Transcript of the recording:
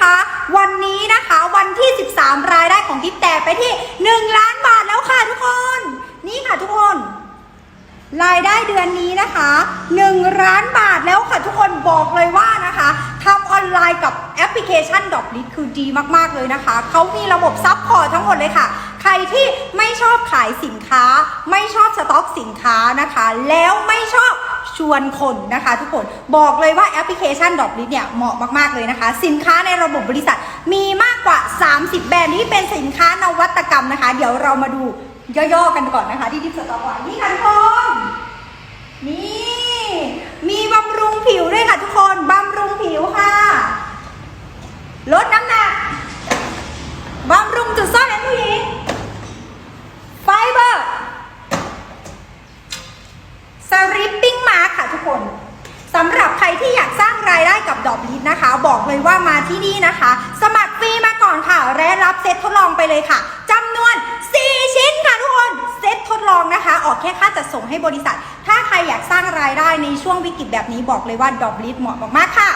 นะคะ วันนี้นะคะวันที่ 13 รายได้ของกิฟแต่ไปที่ 1 ล้านบาทแล้วค่ะทุกคน นี่ค่ะทุกคน รายได้เดือนนี้นะคะ 1 ล้านบาทแล้วค่ะทุกคนบอกเลยว่านะคะทำออนไลน์กับแอปพลิเคชันดอกลิคือดีมาก ๆ เลยนะคะ เขามีระบบซับพอร์ตทั้งหมดเลยค่ะ ใครที่ไม่ชอบขายสินค้า ไม่ชอบสต็อกสินค้านะคะ แล้วไม่ชอบ ชวนคนนะคะทุกคนบอกเลยว่าแอปพลิเคชันดอกลิเนี่ยเหมาะมากๆเลยนะคะ สินค้าในระบบบริษัทมีมากกว่า 30 แบรนด์ที่เป็นสินค้านวัตกรรมนะคะ เดี๋ยวเรามาดูย่อๆกันก่อนนะคะ ที่ดิฟสต็อกไว้นี่ค่ะทุกคนนี่มีบำรุงผิวด้วยค่ะทุกคนบำรุงผิวค่ะ ลดน้ำหนักบำรุงจุดซ่อนเร้นผู้หญิง ไฟเบอร์ สริปปิ้งมาค่ะทุกคนสำหรับใครที่อยากสร้างรายได้กับอกลิดนะคะ บอกเลยว่ามาที่นี่นะคะ สมัครฟรีมาก่อนค่ะ และรับเซตทดลองไปเลยค่ะจำนวน 4 ชิ้นค่ะทุกคนเซตทดลองนะคะ ออกแค่ค่าจัดส่งให้บริษัท ถ้าใครอยากสร้างรายได้ในช่วงวิกฤตแบบนี้บอกเลยว่าดอกลิดเหมาะมากๆค่ะ